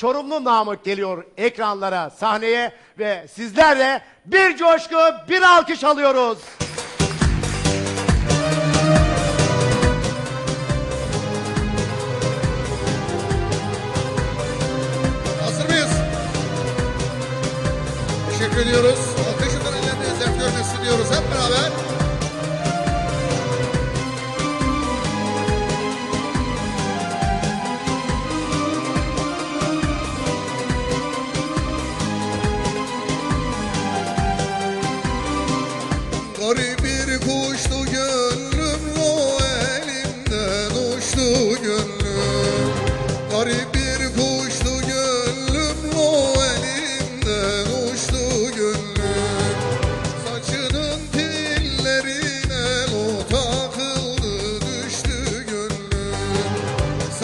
Çorumlu Namık geliyor ekranlara, sahneye ve sizlerle bir coşku, bir alkış alıyoruz. Hazır mıyız? Teşekkür ediyoruz. Alkışından ellerine, dertlerine siliyoruz hep beraber.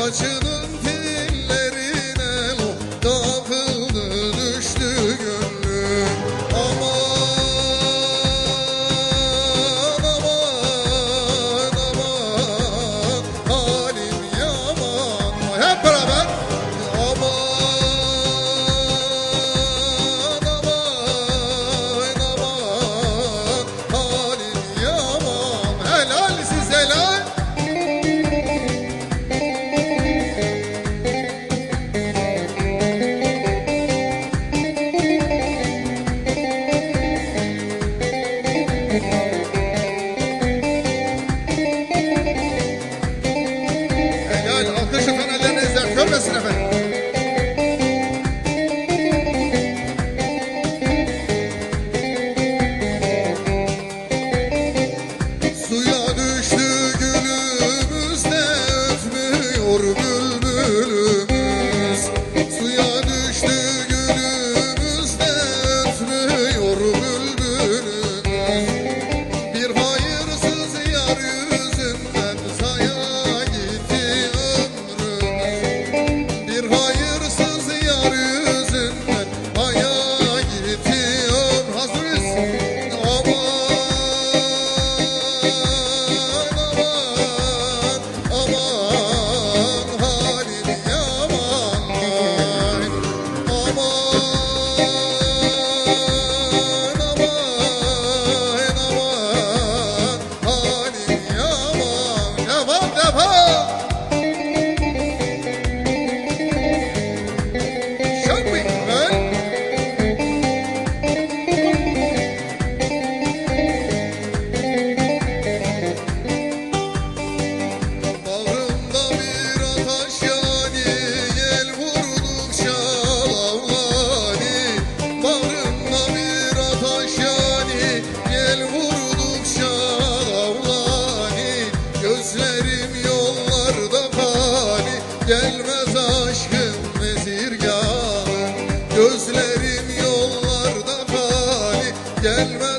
saçını Yeah. gelmez aşkın mezirgahı Gözlerim yollarda kali gelmez